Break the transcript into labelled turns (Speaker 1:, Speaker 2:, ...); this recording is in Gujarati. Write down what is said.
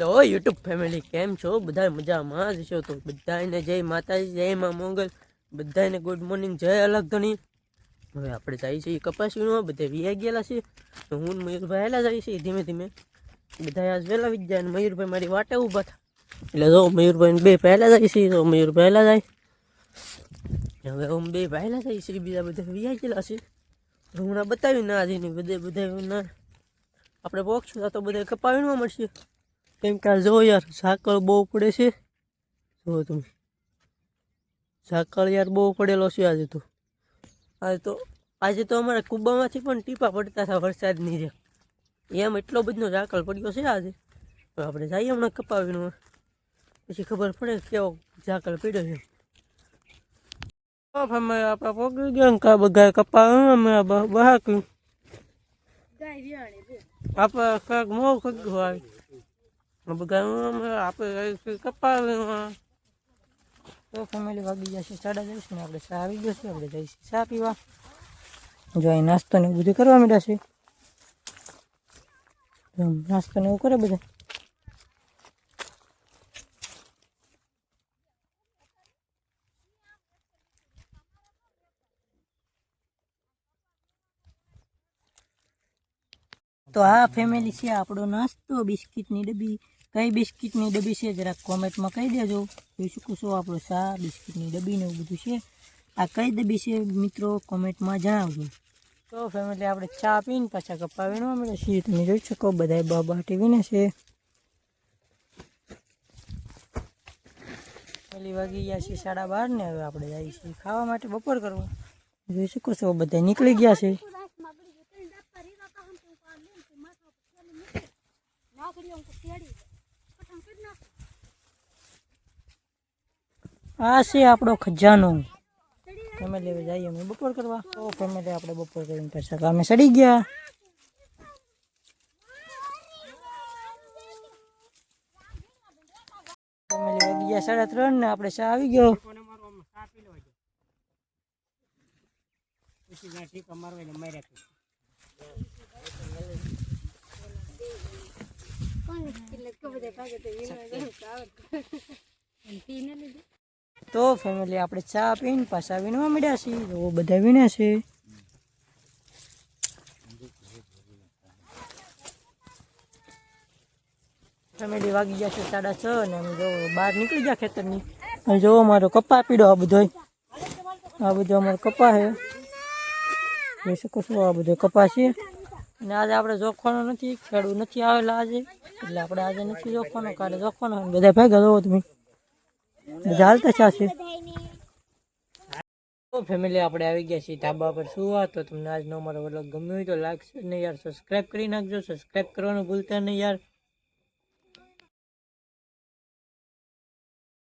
Speaker 1: હેલો યુટ્યુબ ફેમિલી કેમ છો? બધા મજામાં જ છો? તો બધાને જય માતાજી, જય માં મોગલ બધાને ગુડ મોર્નિંગ જય અલગ ધણી. હવે આપણે જઈએ છીએ કપાસીમાં બધે વિયા ગયેલા છે તો હું મયુરભાઈ હેલા જઈએ છીએ ધીમે ધીમે. બધા આજ વહેલા વી જાય અને મયુરભાઈ મારી વાટે ઊભા થાય એટલે જો મયુરભાઈ બે પહેલાં જાય છે તો મયુર પહેલાં જાય. હવે ઓમ બે પહેલાં જાય છે બીજા બધા વીઆઈ ગયેલા છે હમણાં બતાવ્યું ના આજે બધે બધા ના. આપણે પોક્ષું તો બધે કપાવીને મળશે. કેમ કે આ જો યાર ઝાકળ બહુ પડે છે. જો તમે ઝાકળ યાર બહુ પડેલો છે આજે તો. આજે તો આજે તો અમારા કુબામાંથી પણ ટીપા પડતા હતા વરસાદની જે એમ એટલો બધો ઝાકળ પડ્યો છે આજે. તો આપણે જઈએ હમણાં કપાવીનું. પછી ખબર પડે કેવો ઝાકળ પડ્યો છે. અમે આપણા પગી ગયા કા બધા કપાવ અમે બહાક્યું આપણે કાંક મોં ખગ્યું આવી બધા આપણે કપાવીમાં
Speaker 2: તો ફેમિલી વાગી જશે સાડા દસ ને આપણે ચા આવી જશે આપણે જઈશું ચા પીવા. જો અહીં નાસ્તો ને બધું કરવા માંડ્યા છે. નાસ્તો ને એવું કરે બધા? તો આ ફેમિલી છે, આપણો નાસ્તો, બિસ્કિટની ડબ્બી. કઈ બિસ્કિટની ડબ્બી છે જરાક કોમેન્ટમાં કહી દેજો. જોઈ શકો છો આપણો ચા બિસ્કિટની ડબ્બી ને એવું બધું છે. આ કઈ ડબ્બી છે, મિત્રો? કોમેન્ટમાં જણાવજો. તો ફેમિલી આપણે ચા પીને પાછા કપાવીને મળે છીએ. તમે જોઈ શકો બધા બાબા ટીવીને છે. પેલી વાગી ગયા છે સાડા બાર ને, હવે આપણે જઈએ છીએ ખાવા માટે બપોર કરવા. જોઈ શકો છો બધા નીકળી ગયા છે. આ છે આપણો ખજાનો. ફેમિલી હવે જઈએ, અમે બપોર કરવા. તો ફેમિલી આપણે બપોર કરીને પૈસા અમે સડી ગયા. ગયા સાડા ત્રણ ને આપણે ચા આવી ગયો. તો ફેમિલી આપણે ચા પીને પાછા વીણવા મળ્યા છીએ. તો બધા વીણે છે. ફેમિલી વાગી ગયા છે સાડા છ ને અમે જો બહાર નીકળી ગયા ખેતરની. અને જો અમારો કપા પીડો આ બધો. આ બધો અમારો કપા છે. જોઈ શકો છો આ બધો કપા છે. અને આજે આપણે જોખવાનો નથી, ખેડૂત નથી આવેલા આજે. એટલે આપણે આજે નથી જોખવાનો, કાલે જોખવાનો બધા ભેગા જોવો તમે. બધા હાલતા ફેમિલી આપણે આવી ગયા છીએ ધાબા પર સુવા. તો તમને આજનો અમારો વ્લોગ ગમ્યો હોય તો લાઈક ને યાર સબસ્ક્રાઈબ કરી નાખજો. સબસ્ક્રાઈબ કરવાનું ભૂલતા નહીં યાર.